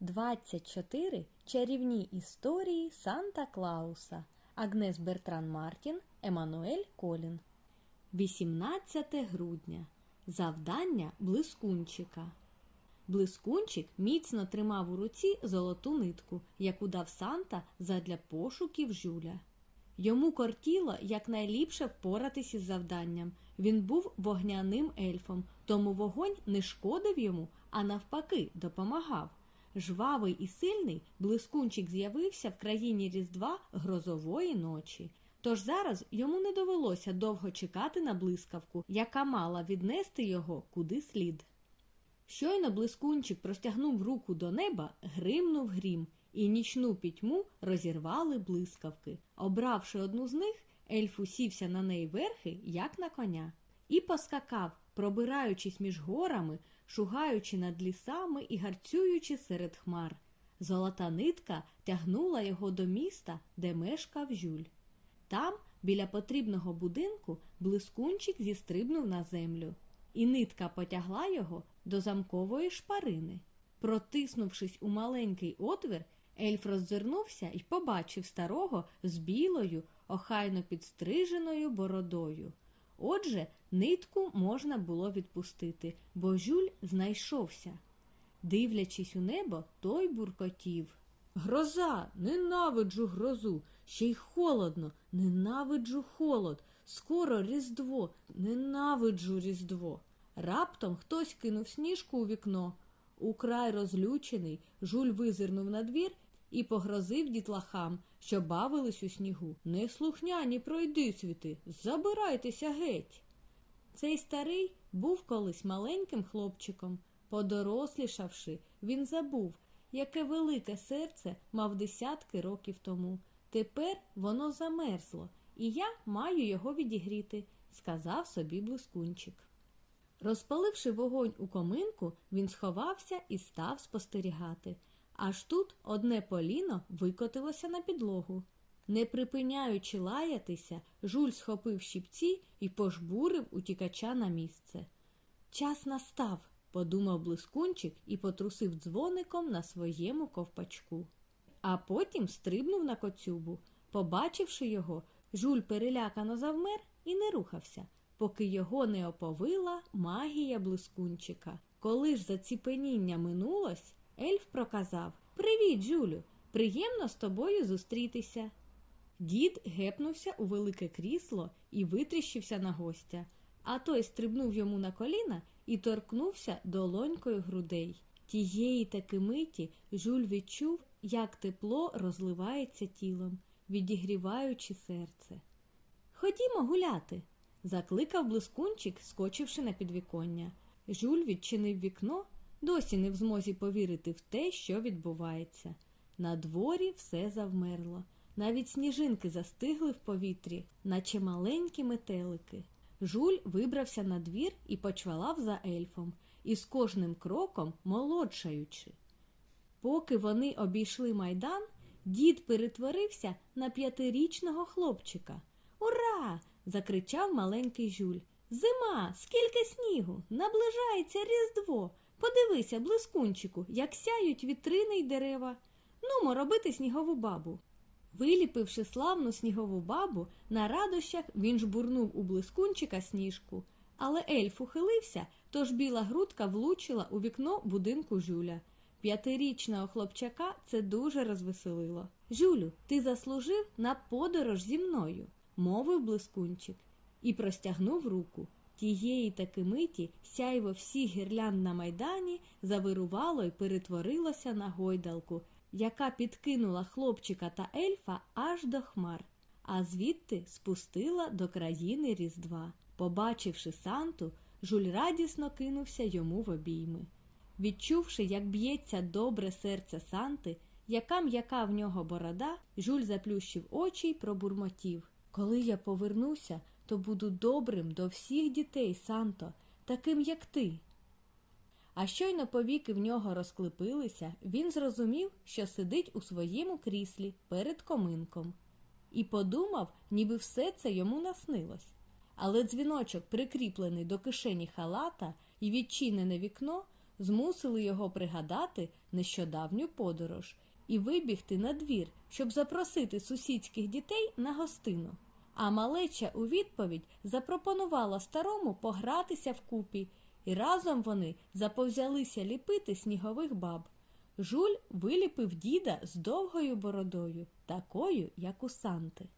24 чарівні історії Санта Клауса. Агнес Бертран Мартін, Еммануель Колін. 18 грудня. Завдання блискунчика. Блискунчик міцно тримав у руці золоту нитку, яку дав Санта задля пошуків жуля. Йому кортіло якнайліпше впоратись із завданням. Він був вогняним ельфом, тому вогонь не шкодив йому, а навпаки, допомагав. Жвавий і сильний блискунчик з'явився в країні Різдва грозової ночі. Тож зараз йому не довелося довго чекати на блискавку, яка мала віднести його куди слід. Щойно блискунчик простягнув руку до неба, гримнув грім, і нічну пітьму розірвали блискавки. Обравши одну з них, ельф усівся на неї верхи, як на коня, і поскакав, пробираючись між горами, шугаючи над лісами і гарцюючи серед хмар. Золота нитка тягнула його до міста, де мешкав жюль. Там, біля потрібного будинку, блискунчик зістрибнув на землю, і нитка потягла його до замкової шпарини. Протиснувшись у маленький отвір, ельф роззирнувся і побачив старого з білою, охайно підстриженою бородою. Отже, нитку можна було відпустити, бо жюль знайшовся. Дивлячись у небо, той буркотів. Гроза, ненавиджу грозу, ще й холодно, ненавиджу холод. Скоро Різдво, ненавиджу Різдво. Раптом хтось кинув сніжку у вікно. Украй розлючений, жуль визирнув на двір і погрозив дітлахам, що бавились у снігу. Неслухняні пройдисвіти, забирайтеся геть. Цей старий був колись маленьким хлопчиком. Подорослішавши, він забув, яке велике серце мав десятки років тому. Тепер воно замерзло, і я маю його відігріти, сказав собі блискунчик. Розпаливши вогонь у коминку, він сховався і став спостерігати. Аж тут одне поліно викотилося на підлогу. Не припиняючи лаятися, жуль схопив щіпці і пожбурив утікача на місце. Час настав, подумав блискунчик і потрусив дзвоником на своєму ковпачку. А потім стрибнув на коцюбу. Побачивши його, жуль перелякано завмер і не рухався, поки його не оповила магія блискунчика. Коли ж заціпеніння минулось, ельф проказав Привіт, Жулю! Приємно з тобою зустрітися. Дід гепнувся у велике крісло і витріщився на гостя, а той стрибнув йому на коліна і торкнувся долонькою грудей. Тієї таки миті Жуль відчув, як тепло розливається тілом, відігріваючи серце. Ходімо гуляти, закликав блискунчик, скочивши на підвіконня. Жуль відчинив вікно, досі не в змозі повірити в те, що відбувається. На дворі все завмерло. Навіть сніжинки застигли в повітрі, наче маленькі метелики. Жуль вибрався на двір і почвалав за ельфом, і з кожним кроком молодшаючи. Поки вони обійшли майдан, дід перетворився на п'ятирічного хлопчика. Ура! закричав маленький жуль. Зима, скільки снігу! Наближається Різдво. Подивися, блискунчику, як сяють вітрини й дерева. Нумо робити снігову бабу. Виліпивши славну снігову бабу, на радощах він жбурнув у блискунчика сніжку. Але ельф ухилився, тож біла грудка влучила у вікно будинку Жюля. П'ятирічного хлопчака це дуже розвеселило. Жюлю, ти заслужив на подорож зі мною, мовив блискунчик, і простягнув руку. Тієї таки миті сяйво всіх гірлянд на майдані завирувало й перетворилося на гойдалку, яка підкинула хлопчика та ельфа аж до хмар, а звідти спустила до країни Різдва. Побачивши Санту, жуль радісно кинувся йому в обійми. Відчувши, як б'ється добре серце Санти, яка м'яка в нього борода, жуль заплющив очі й пробурмотів. Коли я повернуся, то буду добрим до всіх дітей, Санто, таким, як ти. А щойно повіки в нього розклепилися, він зрозумів, що сидить у своєму кріслі перед коминком, і подумав, ніби все це йому наснилось. Але дзвіночок, прикріплений до кишені халата і відчинене вікно, змусили його пригадати нещодавню подорож і вибігти на двір, щоб запросити сусідських дітей на гостину. А малеча у відповідь запропонувала старому погратися вкупі, і разом вони заповзялися ліпити снігових баб. Жуль виліпив діда з довгою бородою, такою, як у Санти.